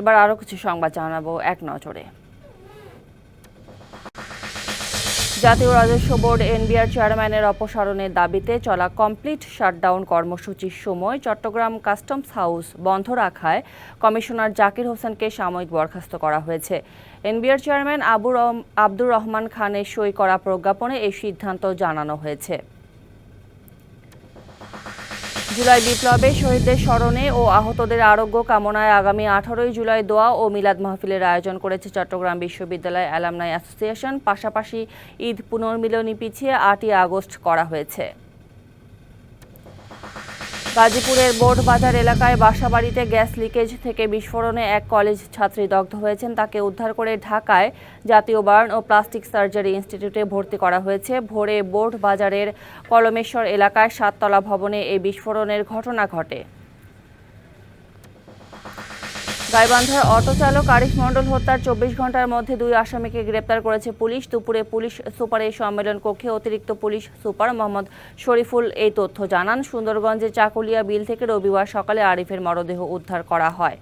এবার আরও কিছু সংবাদ জানাব এক নজরে। জাতীয় রাজস্ব বোর্ড এনবিআর চেয়ারম্যানের অপসারণের দাবিতে চলা কমপ্লিট শাটডাউন কর্মসূচির সময় চট্টগ্রাম কাস্টমস হাউস বন্ধ রাখায় কমিশনার জাকির হোসেনকে সাময়িক বরখাস্ত করা হয়েছে। এনবিআর চেয়ারম্যান আবুর আব্দুর রহমান খানের সই করা প্রজ্ঞাপনে এই সিদ্ধান্ত জানানো হয়েছে। জুলাই বিপ্লবে শহীদদের স্মরণে ও আহতদের আরোগ্য কামনায় আগামী আঠারোই জুলাই দোয়া ও মিলাদ মাহফিলের আয়োজন করেছে চট্টগ্রাম বিশ্ববিদ্যালয় অ্যালামনাই অ্যাসোসিয়েশন। পাশাপাশি ঈদ পুনর্মিলনী পিছিয়ে আটই আগস্ট করা হয়েছে। গাজীপুরের বোর্ড বাজার এলাকায় বাসাবাড়িতে গ্যাস লিকেজ থেকে বিস্ফোরণে এক কলেজ ছাত্রী দগ্ধ হয়েছেন। তাকে উদ্ধার করে ঢাকায় জাতীয় বার্ন ও প্লাস্টিক সার্জারি ইনস্টিটিউটে ভর্তি করা হয়েছে। ভোরে বোর্ড বাজারের কলমেশ্বর এলাকায় সাততলা ভবনে এই বিস্ফোরণের ঘটনা ঘটে। গাইবান্ধার অটো চালক আরিফ মণ্ডল হত্যার চব্বিশ ঘণ্টার মধ্যে দুই আসামিকে গ্রেপ্তার করেছে পুলিশ। দুপুরে পুলিশ সুপারের সম্মেলন কক্ষে অতিরিক্ত পুলিশ সুপার মোহাম্মদ শরীফুল এই তথ্য জানান। সুন্দরগঞ্জের চাকুলিয়া বিল থেকে রবিবার সকালে আরিফের মরদেহ উদ্ধার করা হয়।